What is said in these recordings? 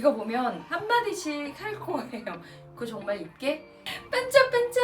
이거 보면 한마디씩 할 거예요. 그거 정말 입게 반짝반짝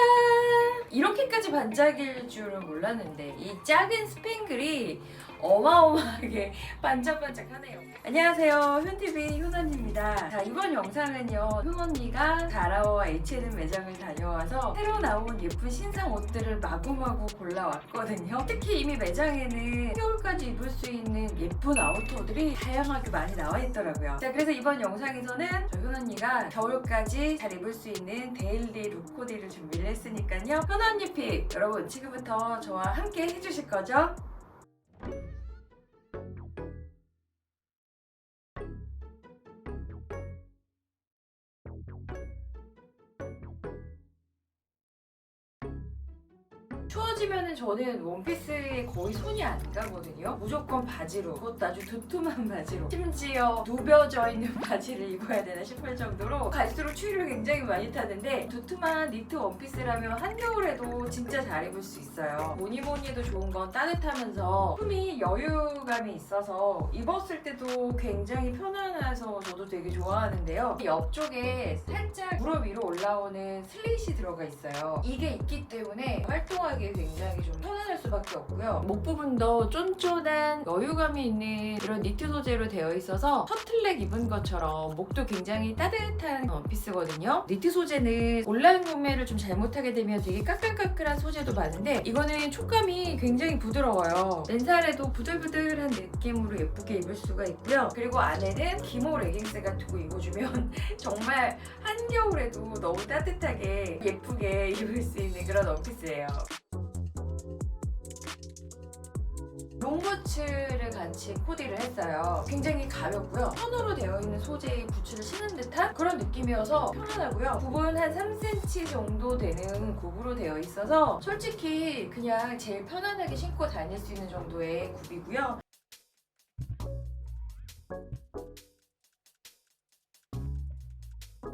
이렇게까지 반짝일 줄은 몰랐는데 이 작은 스팽글이 어마어마하게 반짝반짝하네요. 안녕하세요. 현TV 효선입니다. 자 이번 영상은요. 효언니가 다라와 H&M 매장을 다녀와서 새로 나온 예쁜 신상 옷들을 마구마구 골라왔거든요. 특히 이미 매장에는 겨울까지 입을 수 있는 예쁜 아우터들이 다양하게 많이 나와 있더라고요. 자 그래서 이번 영상에서는 효언니가 겨울까지 잘 입을 수 있는 데일리 룩 코디를 준비를 했으니까요. 효언니 픽 여러분 지금부터 저와 함께 해주실 거죠? 저는 원피스에 거의 손이 안 가거든요. 무조건 바지로, 그것도 아주 두툼한 바지로. 심지어 누벼져 있는 바지를 입어야 되나 싶을 정도로 갈수록 추위를 굉장히 많이 타는데 두툼한 니트 원피스라면 한겨울에도 진짜 잘 입을 수 있어요. 뭐니 뭐니 해도 좋은 건 따뜻하면서 품이 여유감이 있어서 입었을 때도 굉장히 편안해서 저도 되게 좋아하는데요. 옆쪽에 살짝 무릎 위로 올라오는 슬릿이 들어가 있어요. 이게 있기 때문에 활동하기에 굉장히 좀 편안할 수밖에 없고요. 목 부분도 쫀쫀한 여유감이 있는 그런 니트 소재로 되어 있어서 터틀넥 입은 것처럼 목도 굉장히 따뜻한 원피스거든요. 니트 소재는 온라인 구매를 좀 잘못하게 되면 되게 까끌까끌한 소재도 많은데 이거는 촉감이 굉장히 부드러워요. 맨살에도 부들부들한 느낌으로 예쁘게 입을 수가 있고요. 그리고 안에는 기모 레깅스 같은 거 입어주면 정말 한겨울에도 너무 따뜻하게 예쁘게 입을 수 있는 그런 원피스예요. 롱부츠를 같이 코디를 했어요. 굉장히 가볍고요. 천으로 되어 있는 소재의 부츠를 신은 듯한 그런 느낌이어서 편안하고요. 굽은 한 3cm 정도 되는 굽으로 되어 있어서 솔직히 그냥 제일 편안하게 신고 다닐 수 있는 정도의 굽이고요.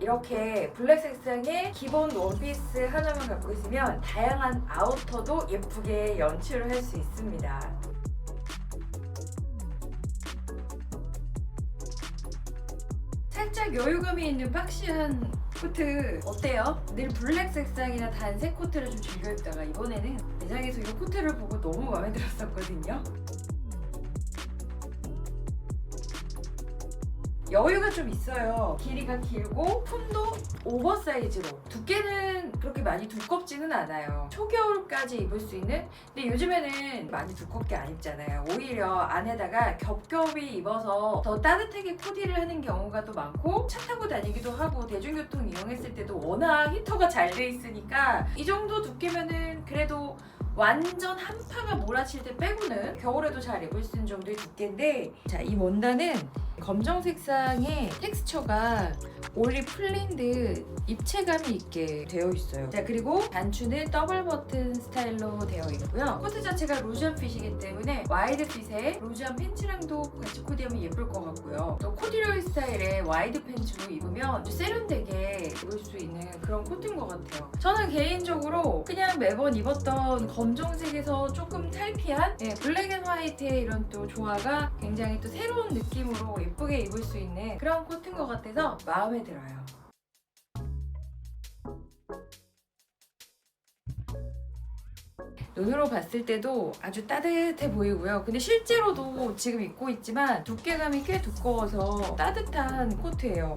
이렇게 블랙 색상의 기본 원피스 하나만 갖고 있으면 다양한 아우터도 예쁘게 연출을 할 수 있습니다. 살짝 여유감이 있는 박시한 코트 어때요? 늘 블랙 색상이나 단색 코트를 좀 즐겨 입다가 이번에는 매장에서 이 코트를 보고 너무 마음에 들었었거든요. 여유가 좀 있어요. 길이가 길고 품도 오버사이즈로 두께는 그렇게 많이 두껍지는 않아요. 초겨울까지 입을 수 있는 근데 요즘에는 많이 두껍게 안 입잖아요. 오히려 안에다가 겹겹이 입어서 더 따뜻하게 코디를 하는 경우가 또 많고 차 타고 다니기도 하고 대중교통 이용했을 때도 워낙 히터가 잘 돼 있으니까 이 정도 두께면은 그래도 완전 한파가 몰아칠 때 빼고는 겨울에도 잘 입을 수 있는 정도의 두께인데 자 이 원단은 검정 색상의 텍스처가 올리 풀린 듯 입체감이 있게 되어 있어요. 자 그리고 단추는 더블 버튼 스타일로 되어 있고요. 코트 자체가 로즈한 핏이기 때문에 와이드 핏에 로즈한 팬츠랑도 같이 코디하면 예쁠 것 같고요. 또 코디로이 스타일의 와이드 팬츠로 입으면 세련되게 입을 수 있는 그런 코트인 것 같아요. 저는 개인적으로 그냥 매번 입었던 검정색에서 조금 탈피한 예, 블랙 앤 화이트의 이런 또 조화가 굉장히 또 새로운 느낌으로 예쁘게 입을 수 있는 그런 코트인 것 같아서 마음에 들어요. 눈으로 봤을 때도 아주 따뜻해 보이고요. 근데 실제로도 지금 입고 있지만 두께감이 꽤 두꺼워서 따뜻한 코트예요.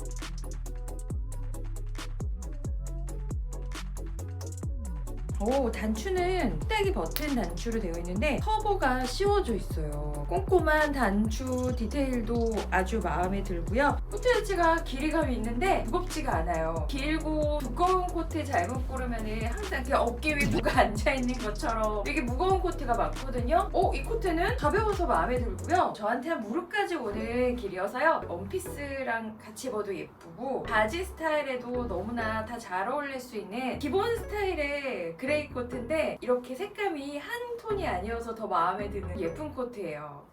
오, 단추는 뚝딱이 버튼 단추로 되어 있는데 커버가 씌워져 있어요. 꼼꼼한 단추 디테일도 아주 마음에 들고요. 코트 자체가 길이감이 있는데 무겁지가 않아요. 길고 두꺼운 코트 잘못 고르면 항상 이렇게 어깨 위에 누가 앉아있는 것처럼 되게 무거운 코트가 많거든요. 어, 이 코트는 가벼워서 마음에 들고요. 저한테 한 무릎까지 오는 길이어서요. 원피스랑 같이 입어도 예쁘고 바지 스타일에도 너무나 다 잘 어울릴 수 있는 기본 스타일의 그레 이 코트인데 이렇게 색감이 한 톤이 아니어서 더 마음에 드는 예쁜 코트예요.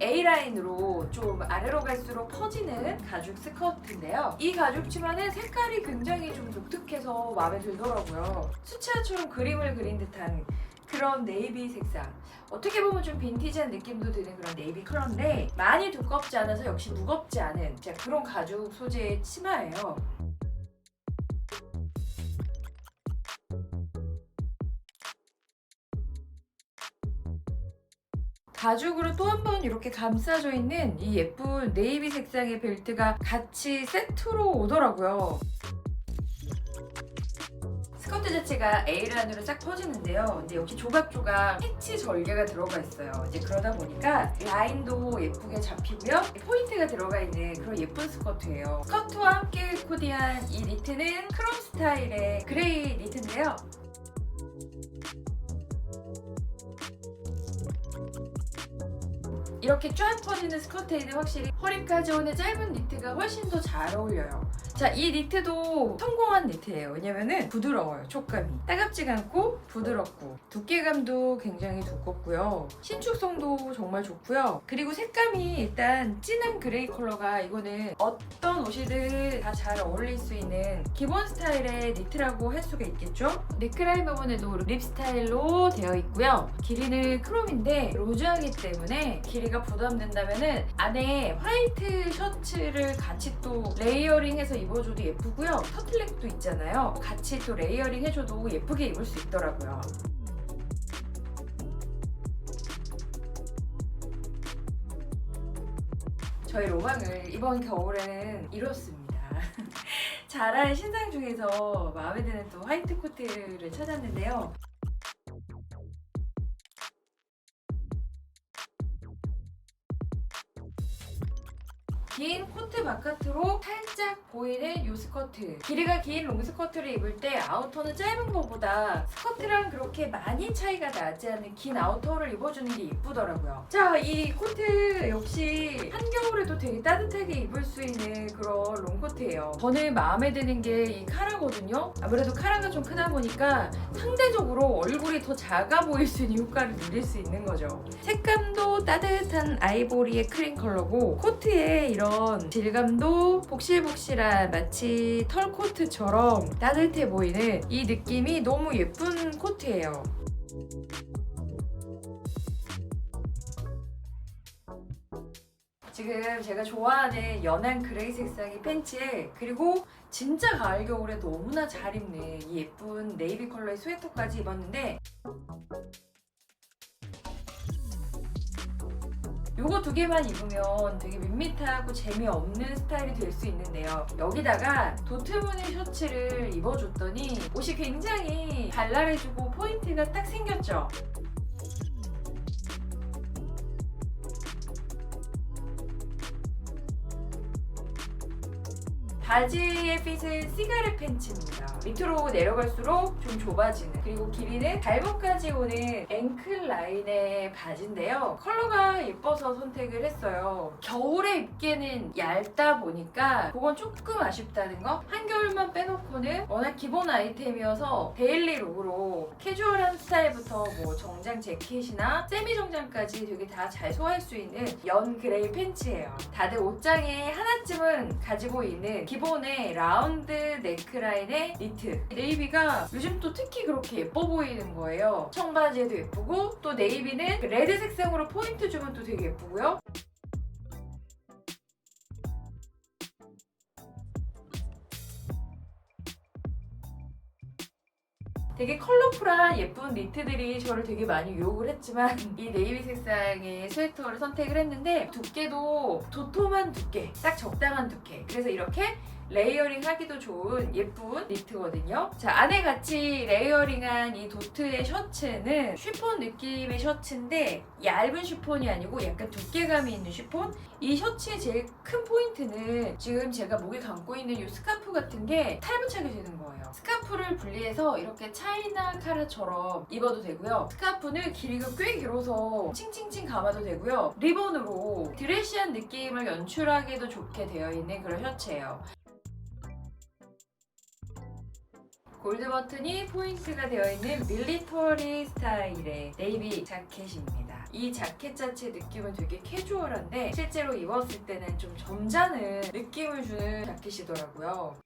A라인으로 좀 아래로 갈수록 퍼지는 가죽 스커트인데요. 이 가죽 치마는 색깔이 굉장히 좀 독특해서 마음에 들더라고요. 수채화처럼 그림을 그린 듯한 그런 네이비 색상. 어떻게 보면 좀 빈티지한 느낌도 드는 그런 네이비 컬러인데 많이 두껍지 않아서 역시 무겁지 않은 그런 가죽 소재의 치마예요. 가죽으로 또 한 번 이렇게 감싸져 있는 이 예쁜 네이비 색상의 벨트가 같이 세트로 오더라고요. 스커트 자체가 A란으로 싹 퍼지는데요. 근데 역시 조각조각 패치 절개가 들어가 있어요. 이제 그러다 보니까 라인도 예쁘게 잡히고요. 포인트가 들어가 있는 그런 예쁜 스커트예요. 스커트와 함께 코디한 이 니트는 크롬 스타일의 그레이 니트인데요. 이렇게 쫙 퍼지는 스커트에는 확실히 허리까지 오는 짧은 니트가 훨씬 더 잘 어울려요. 자, 이 니트도 성공한 니트예요. 왜냐면은 부드러워요, 촉감이. 따갑지가 않고 부드럽고 두께감도 굉장히 두껍고요. 신축성도 정말 좋고요. 그리고 색감이 일단 진한 그레이 컬러가 이거는 어떤 옷이든 다 잘 어울릴 수 있는 기본 스타일의 니트라고 할 수가 있겠죠? 넥라인 부분에도 립 스타일로 되어 있고요. 길이는 크롬인데 로즈하기 때문에 길이가 부담된다면은 안에 화이트 셔츠를 같이 또 레이어링해서 입 어줘도 예쁘고요. 터틀넥도 있잖아요. 같이 또 레이어링 해줘도 예쁘게 입을 수 있더라고요. 저희 로망을 이번 겨울에는 이뤘습니다. 자라의 신상 중에서 마음에 드는 또 화이트 코트를 찾았는데요. 긴 코트 바깥으로 살짝 보이는 요 스커트. 길이가 긴 롱스커트를 입을 때 아우터는 짧은 것보다 스커트랑 그렇게 많이 차이가 나지 않는 긴 아우터를 입어주는 게 예쁘더라고요. 자 이 코트 역시 한겨울에도 되게 따뜻하게 입을 수 있는 그런 롱코트예요. 저는 마음에 드는 게 이 카라거든요. 아무래도 카라가 좀 크다 보니까 상대적으로 얼굴이 더 작아 보일 수 있는 효과를 누릴 수 있는 거죠. 색감도 따뜻한 아이보리의 크림 컬러고 코트에 이런 질감도 복실복실한 마치 털 코트처럼 따뜻해 보이는 이 느낌이 너무 예쁜 코트예요. 지금 제가 좋아하는 연한 그레이 색상의 팬츠에 그리고 진짜 가을 겨울에 너무나 잘 입는 이 예쁜 네이비 컬러의 스웨터까지 입었는데 요거 두 개만 입으면 되게 밋밋하고 재미없는 스타일이 될 수 있는데요. 여기다가 도트무늬 셔츠를 입어줬더니 옷이 굉장히 발랄해지고 포인트가 딱 생겼죠. 바지의 핏은 시가렛 팬츠입니다. 밑으로 내려갈수록 좀 좁아지는 그리고 길이는 발목까지 오는 앵클 라인의 바지인데요. 컬러가 예뻐서 선택을 했어요. 겨울에 입기에는 얇다 보니까 그건 조금 아쉽다는 거. 한겨울만 빼놓고는 워낙 기본 아이템이어서 데일리 룩으로 캐주얼한 스타일부터 뭐 정장 재킷이나 세미 정장까지 되게 다 잘 소화할 수 있는 연 그레이 팬츠예요. 다들 옷장에 하나쯤은 가지고 있는 기 본의 라운드 네크라인의 니트. 네이비가 요즘 또 특히 그렇게 예뻐 보이는 거예요. 청바지에도 예쁘고 또 네이비는 그 레드 색상으로 포인트 주면 또 되게 예쁘고요. 되게 컬러풀한 예쁜 니트들이 저를 되게 많이 유혹을 했지만 이 네이비 색상의 스웨터를 선택을 했는데 두께도 도톰한 두께, 딱 적당한 두께. 그래서 이렇게 레이어링 하기도 좋은 예쁜 니트거든요. 자, 안에 같이 레이어링한 이 도트의 셔츠는 쉬폰 느낌의 셔츠인데 얇은 쉬폰이 아니고 약간 두께감이 있는 쉬폰? 이 셔츠의 제일 큰 포인트는 지금 제가 목에 감고 있는 이 스카프 같은 게 탈부착이 되는 거예요. 스카프를 분리해서 이렇게 차이나 카라처럼 입어도 되고요. 스카프는 길이가 꽤 길어서 칭칭칭 감아도 되고요. 리본으로 드레시한 느낌을 연출하기도 좋게 되어 있는 그런 셔츠예요. 골드 버튼이 포인트가 되어 있는 밀리터리 스타일의 네이비 자켓입니다. 이 자켓 자체 느낌은 되게 캐주얼한데 실제로 입었을 때는 좀 점잖은 느낌을 주는 자켓이더라고요.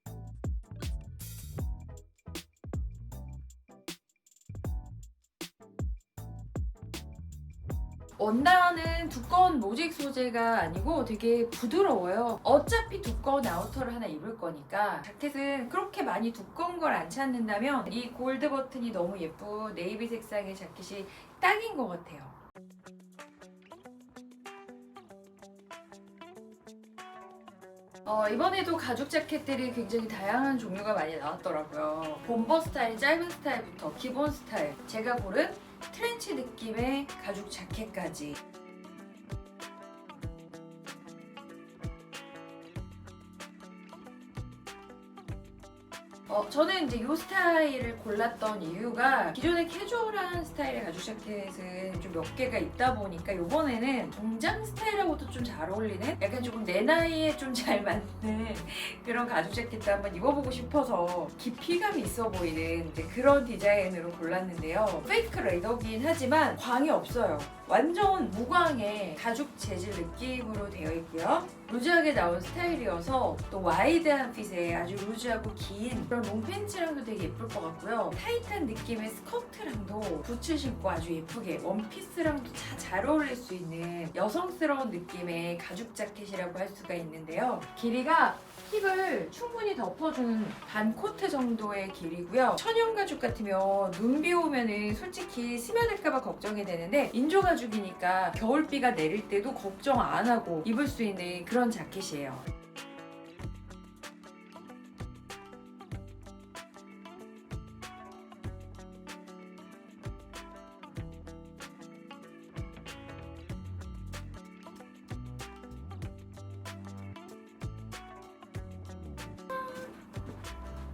원단은 두꺼운 모직 소재가 아니고 되게 부드러워요. 어차피 두꺼운 아우터를 하나 입을 거니까 자켓은 그렇게 많이 두꺼운 걸 안 찾는다면 이 골드 버튼이 너무 예쁜 네이비 색상의 자켓이 딱인 것 같아요. 어, 이번에도 가죽 자켓들이 굉장히 다양한 종류가 많이 나왔더라고요. 본버 스타일, 짧은 스타일부터 기본 스타일, 제가 고른 트렌치 느낌의 가죽 자켓까지. 어, 저는 이제 이 스타일을 골랐던 이유가 기존의 캐주얼한 스타일의 가죽 자켓은 좀 몇 개가 있다 보니까 이번에는 정장 스타일하고도 좀 잘 어울리는 약간 조금 내 나이에 좀 잘 맞는 그런 가죽 자켓도 한번 입어보고 싶어서 깊이감이 있어 보이는 그런 디자인으로 골랐는데요. 페이크 레더긴 하지만 광이 없어요. 완전 무광의 가죽 재질 느낌으로 되어 있고요. 루즈하게 나온 스타일이어서 또 와이드한 핏에 아주 루즈하고 긴 그런 롱팬츠랑도 되게 예쁠 것 같고요. 타이트한 느낌의 스커트랑도 부츠 신고 아주 예쁘게 원피스랑도 다 잘 어울릴 수 있는 여성스러운 느낌의 가죽 자켓이라고 할 수가 있는데요. 길이가 힙을 충분히 덮어주는 반 코트 정도의 길이고요. 천연 가죽 같으면 눈 비 오면은 솔직히 스며들까봐 걱정이 되는데 인조 가죽이니까 겨울비가 내릴 때도 걱정 안 하고 입을 수 있는 그런 자켓이에요.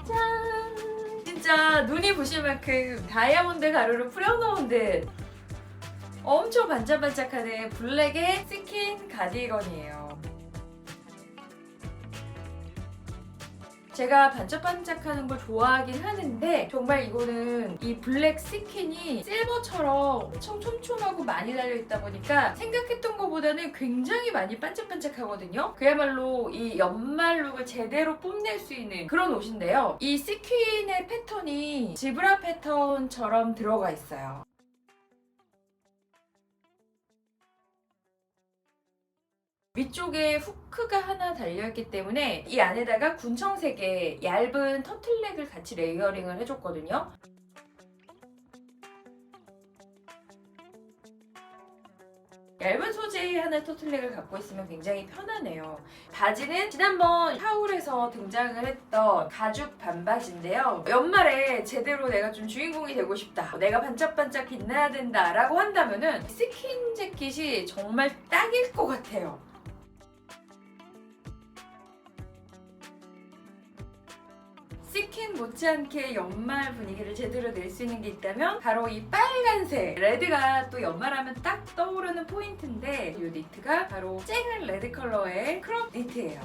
짠! 진짜 눈이 부실 만큼 다이아몬드 가루를 뿌려놓은 듯 엄청 반짝반짝하는 블랙의 스킨 가디건이에요. 제가 반짝반짝하는 걸 좋아하긴 하는데 정말 이거는 이 블랙 스킨이 실버처럼 엄청 촘촘하고 많이 달려있다 보니까 생각했던 것보다는 굉장히 많이 반짝반짝하거든요. 그야말로 이 연말 룩을 제대로 뽐낼 수 있는 그런 옷인데요. 이 스킨의 패턴이 지브라 패턴처럼 들어가 있어요. 위쪽에 후크가 하나 달려있기 때문에 이 안에다가 군청색의 얇은 터틀넥을 같이 레이어링을 해줬거든요. 얇은 소재의 하나 터틀넥을 갖고 있으면 굉장히 편하네요. 바지는 지난번 하울에서 등장을 했던 가죽 반바지인데요. 연말에 제대로 내가 좀 주인공이 되고 싶다. 내가 반짝반짝 빛나야 된다. 라고 한다면은 스킨 재킷이 정말 딱일 것 같아요. 못지않게 연말 분위기를 제대로 낼 수 있는 게 있다면 바로 이 빨간색 레드가 또 연말하면 딱 떠오르는 포인트인데 이 니트가 바로 쨍한 레드 컬러의 크롭 니트예요.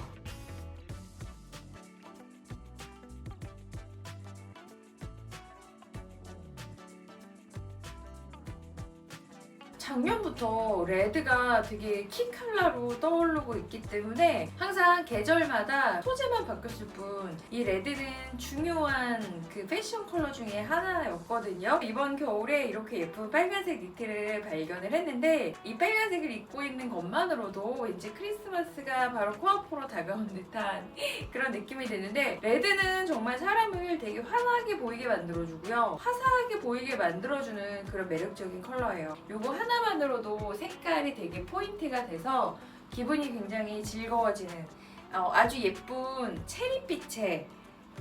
작년부터 레드가 되게 키 컬러로 떠오르고 있기 때문에 항상 계절마다 소재만 바뀌었을 뿐 이 레드는 중요한 그 패션 컬러 중에 하나였거든요. 이번 겨울에 이렇게 예쁜 빨간색 니트를 발견을 했는데 이 빨간색을 입고 있는 것만으로도 이제 크리스마스가 바로 코앞으로 다가온 듯한 그런 느낌이 드는데 레드는 정말 사람을 되게 환하게 보이게 만들어주고요. 화사하게 보이게 만들어주는 그런 매력적인 컬러예요. 이거 하나 만으로도 색깔이 되게 포인트가 돼서 기분이 굉장히 즐거워지는 어, 아주 예쁜 체리빛의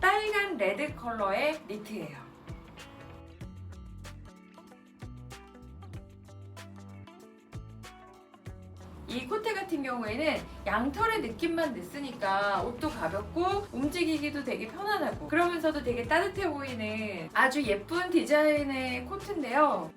빨간 레드 컬러의 니트예요. 이 코트 같은 경우에는 양털의 느낌만 냈으니까 옷도 가볍고 움직이기도 되게 편안하고 그러면서도 되게 따뜻해 보이는 아주 예쁜 디자인의 코트인데요.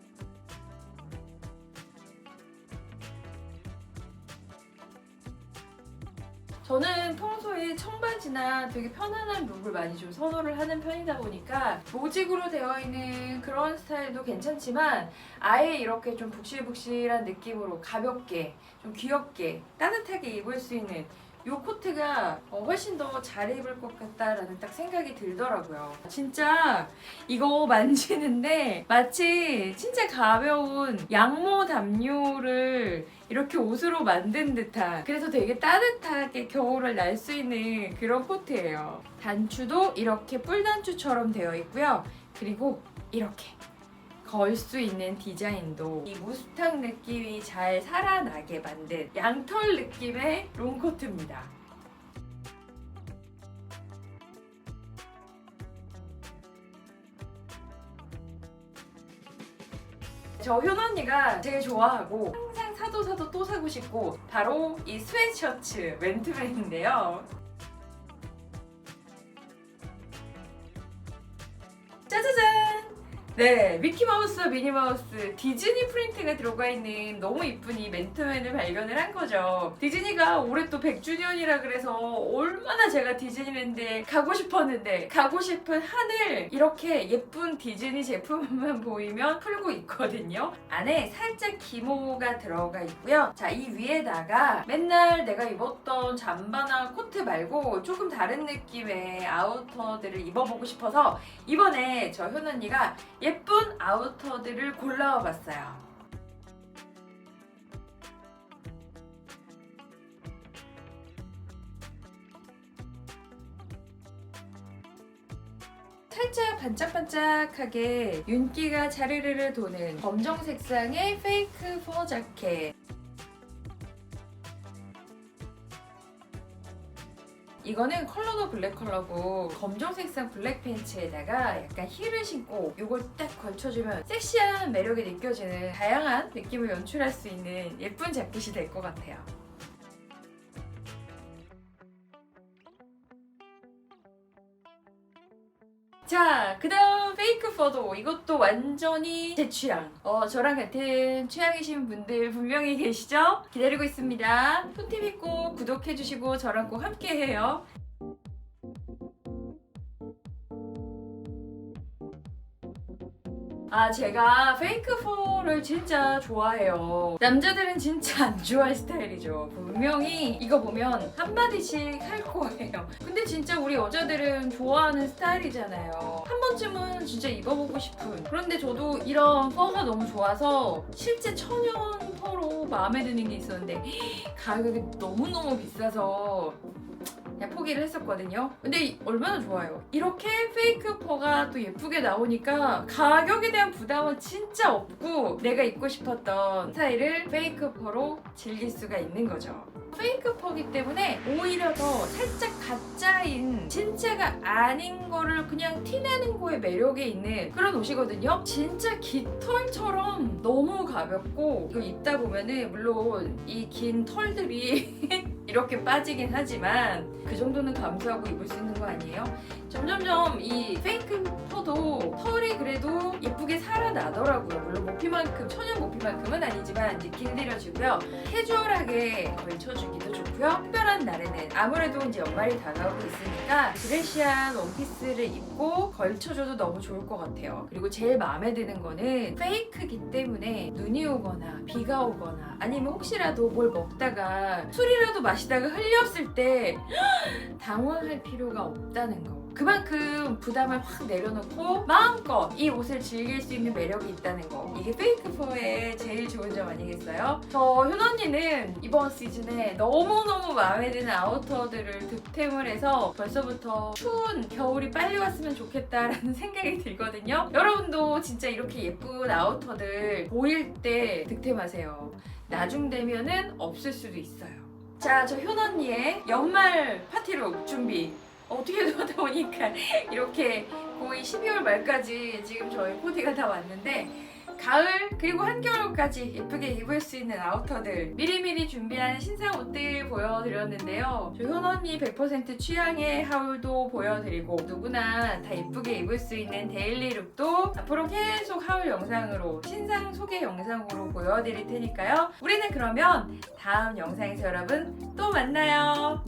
청바지나 되게 편안한 룩을 많이 좀 선호를 하는 편이다 보니까 모직으로 되어 있는 그런 스타일도 괜찮지만 아예 이렇게 좀 북실북실한 느낌으로 가볍게 좀 귀엽게 따뜻하게 입을 수 있는 이 코트가 어, 훨씬 더 잘 입을 것 같다라는 딱 생각이 들더라고요. 진짜 이거 만지는데 마치 진짜 가벼운 양모 담요를 이렇게 옷으로 만든 듯한 그래서 되게 따뜻하게 겨울을 날 수 있는 그런 코트예요. 단추도 이렇게 뿔단추처럼 되어 있고요. 그리고 이렇게 걸 수 있는 디자인도 이 무스탕 느낌이 잘 살아나게 만든 양털 느낌의 롱코트입니다. 저 효은 언니가 제일 좋아하고 사도 사도 또 사고 싶고 바로 이 스웨트셔츠 맨투맨인데요. 네, 미키마우스, 미니마우스, 디즈니 프린트가 들어가 있는 너무 이쁜 이 맨투맨을 발견을 한 거죠. 디즈니가 올해 또 100주년이라 그래서 얼마나 제가 디즈니랜드에 가고 싶었는데 가고 싶은 한을 이렇게 예쁜 디즈니 제품만 보이면 풀고 있거든요. 안에 살짝 기모가 들어가 있고요. 자, 이 위에다가 맨날 내가 입었던 잠바나 코트 말고 조금 다른 느낌의 아우터들을 입어보고 싶어서 이번에 저 효은 언니가 예쁜 아우터들을 골라와 봤어요. 살짝 반짝반짝하게 윤기가 자르르르 도는 검정 색상의 페이크 퍼 자켓. 이거는 컬러도 블랙 컬러고 검정 색상 블랙 팬츠에다가 약간 힐을 신고 이걸 딱 걸쳐주면 섹시한 매력이 느껴지는 다양한 느낌을 연출할 수 있는 예쁜 자켓이 될 것 같아요. 자, 그 다음 페이크 퍼도 이것도 완전히 제 취향. 어, 저랑 같은 취향이신 분들 분명히 계시죠? 기다리고 있습니다. 톤TV 꼭 구독해주시고 저랑 꼭 함께해요. 아, 제가 페이크 펄을 진짜 좋아해요. 남자들은 진짜 안 좋아할 스타일이죠. 분명히 이거 보면 한마디씩 할 거예요. 근데 진짜 우리 여자들은 좋아하는 스타일이잖아요. 한 번쯤은 진짜 입어보고 싶은. 그런데 저도 이런 펄가 너무 좋아서 실제 천연 펄로 마음에 드는 게 있었는데 가격이 너무너무 비싸서 그냥 포기를 했었거든요. 근데 이- 얼마나 좋아요. 이렇게 페이크 퍼가 또 예쁘게 나오니까 가격에 대한 부담은 진짜 없고 내가 입고 싶었던 스타일을 페이크 퍼로 즐길 수가 있는 거죠. 페이크 퍼기 때문에 오히려 더 살짝 가짜인 진짜가 아닌 거를 그냥 티내는 거에 매력이 있는 그런 옷이거든요. 진짜 깃털처럼 너무 가볍고 이거 입다 보면은 물론 이 긴 털들이 이렇게 빠지긴 하지만 그 정도는 감수하고 입을 수 있는 거 아니에요? 점점점 이 페이크 퍼도 털이 그래도 예쁘게 살아나더라고요. 물론 모피만큼 천연 모피만큼은 아니지만 이제 길들여주고요. 캐주얼하게 걸쳐주기도 좋고요. 특별한 날에는 아무래도 이제 연말이 다가오고 있으니까 드레시한 원피스를 입고 걸쳐줘도 너무 좋을 것 같아요. 그리고 제일 마음에 드는 거는 페이크기 때문에 눈이 오거나 비가 오거나 아니면 혹시라도 뭘 먹다가 술이라도 마시다가 흘렸을 때 당황할 필요가 없다는 거. 그만큼 부담을 확 내려놓고 마음껏 이 옷을 즐길 수 있는 매력이 있다는 거. 이게 페이크 퍼의 제일 좋은 점 아니겠어요? 저효 언니는 이번 시즌에 너무너무 마음에 드는 아우터들을 득템을 해서 벌써부터 추운 겨울이 빨리 왔으면 좋겠다라는 생각이 들거든요. 여러분도 진짜 이렇게 예쁜 아우터들 보일 때 득템하세요. 나중 되면은 없을 수도 있어요. 자, 저효 언니의 연말 파티룩 준비. 어떻게 하다 보니까 이렇게 거의 12월 말까지 지금 저희 코디가 다 왔는데 가을 그리고 한겨울까지 예쁘게 입을 수 있는 아우터들 미리미리 준비한 신상 옷들 보여드렸는데요. 저효 언니 100% 취향의 하울도 보여드리고 누구나 다 예쁘게 입을 수 있는 데일리 룩도 앞으로 계속 하울 영상으로 신상 소개 영상으로 보여드릴 테니까요. 우리는 그러면 다음 영상에서 여러분 또 만나요.